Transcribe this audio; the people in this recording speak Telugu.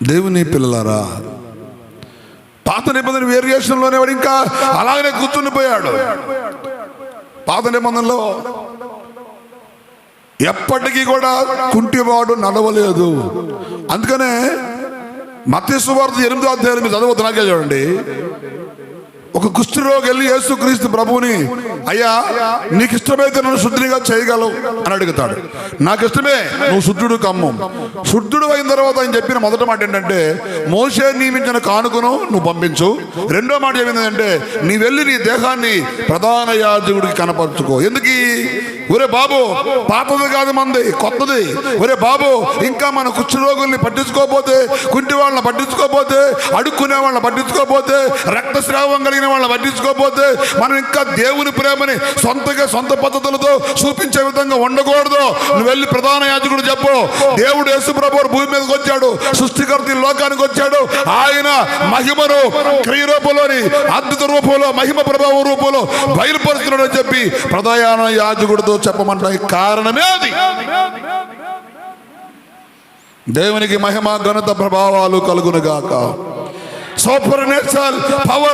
దేవుని పిల్లలారా పాత నిబంధన వేరియేషన్లోనే వాడు ఇంకా అలాగనే కూర్చుండిపోయాడు పాత నిబంధనలో ఎప్పటికీ కూడా కుంటివాడు నడవలేదు. అందుకనే మత్స్య ఎనిమిదో అధ్యాయం మీరు చదవద్దు చూడండి. ఒక కుష్ఠరోగి వెళ్ళి యేసుక్రీస్తు ప్రభువుని అయ్యా నీకు ఇష్టమైతే నన్ను శుద్ధినిగా చేయగలవు అని అడుగుతాడు. నాకు ఇష్టమే నువ్వు శుద్ధుడు కమ్ము. శుద్ధుడు అయిన తర్వాత ఆయన చెప్పిన మొదటి మాట ఏంటంటే మోసే నియమించిన కానుకను నువ్వు పంపించు. రెండో మాట ఏమిందంటే నీ వెళ్ళి నీ దేహాన్ని ప్రధాన యాజకుడికి కనపరుచుకో. ఎందుకు? ఒరే బాబు పాతది కాదు మంది కొత్తది. ఒరే బాబు ఇంకా మన కుష్ఠరోగుల్ని పట్టించుకోకపోతే కుంటి వాళ్ళని పట్టించుకోకపోతే అడుక్కునే వాళ్ళని పట్టించుకోకపోతే రక్తస్రావం కలిగిన వాళ్ళని పట్టించుకోకపోతే మనం ఇంకా దేవుని ప్రేమని సొంతగా సొంత పద్ధతులతో చూపించే విధంగా ఉండకూడదు. నువ్వు వెళ్ళి ప్రధాన యాజకుడు చెప్పు. దేవుడు యేసుప్రభు భూమి మీదకి వచ్చాడు సృష్టికర్త ఈ లోకానికి వచ్చాడు. ఆయన మహిమను క్రియ రూపంలోని అద్భుత రూపంలో మహిమ ప్రభావ రూపంలో బయలుపరుస్తున్నాడు అని చెప్పి ప్రధాన యాజకుడితో చెప్పమంటాయి కారణమే అది. దేవునికి మహిమ ఘనత ప్రభావాలు కలుగునుగాక. Super natural power